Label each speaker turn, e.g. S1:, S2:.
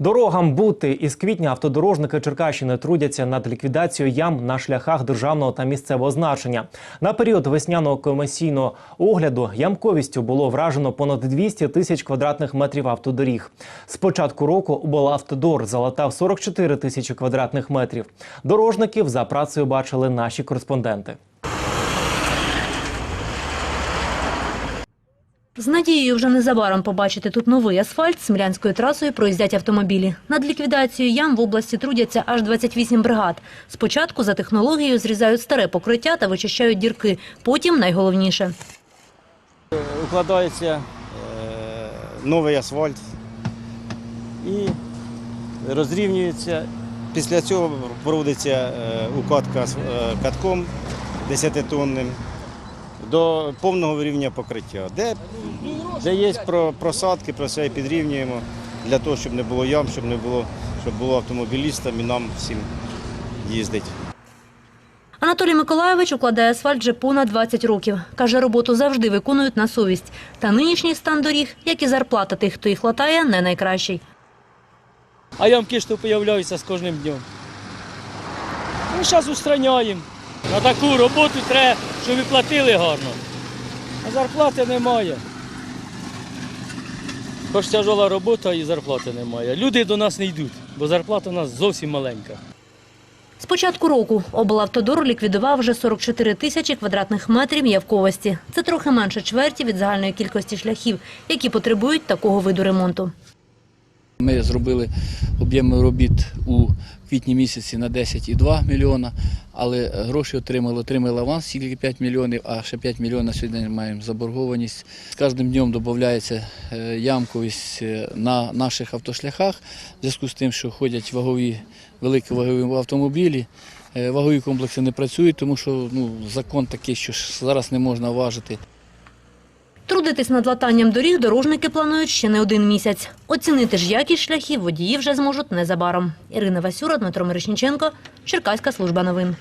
S1: Дорогам бути із квітня автодорожники Черкащини трудяться над ліквідацією ям на шляхах державного та місцевого значення. На період весняного комісійного огляду ямковістю було вражено понад 200 тисяч квадратних метрів автодоріг. З початку року облавтодор залатав 44 тисячі квадратних метрів. Дорожників за працею бачили наші кореспонденти.
S2: З надією вже незабаром побачити тут новий асфальт Смілянською трасою проїздять автомобілі. Над ліквідацією ям в області трудяться аж 28 бригад. Спочатку за технологією зрізають старе покриття та вичищають дірки. Потім найголовніше.
S3: укладається е, новий асфальт і розрівнюється. Після цього проводиться е, укладка е, катком 10-тонним до повного рівня покриття. Де, де є просадки, про все підрівнюємо для того, щоб не було ям, щоб не було, щоб було автомобілістам і нам всім їздити.
S2: Анатолій Миколайович укладає асфальт вже понад 20 років. Каже, роботу завжди виконують на совість. Та нинішній стан доріг, як і зарплата тих, хто їх латає, не найкращий.
S4: а ямки що появляються з кожним днем. Ну, зараз устраняємо. На таку роботу треба, щоб і платили гарно. А зарплати немає. Хоч тяжела робота і зарплати немає. Люди до нас не йдуть, бо зарплата у нас зовсім маленька.
S2: З початку року облавтодор ліквідував вже 44 тисячі квадратних метрів явковості. Це трохи менше чверті від загальної кількості шляхів, які потребують такого виду ремонту.
S5: Ми зробили об'єми робіт у квітні місяці на 10,2 мільйона, але гроші отримали. Отримали аванс тільки 5 мільйонів, а ще 5 мільйонів сьогодні маємо заборгованість. З кожним днем додається е, ямковість е, на наших автошляхах, в зв'язку з тим, що ходять вагові, великі вагові автомобілі. Е, Вагові комплекси не працюють, тому що ну, закон такий, що зараз не можна важити.
S2: Трудитись над латанням доріг дорожники планують ще не один місяць. Оцінити ж якість шляхів водії вже зможуть незабаром. Ірина Васюра, Дмитро Мирошніченко, Черкаська служба новин.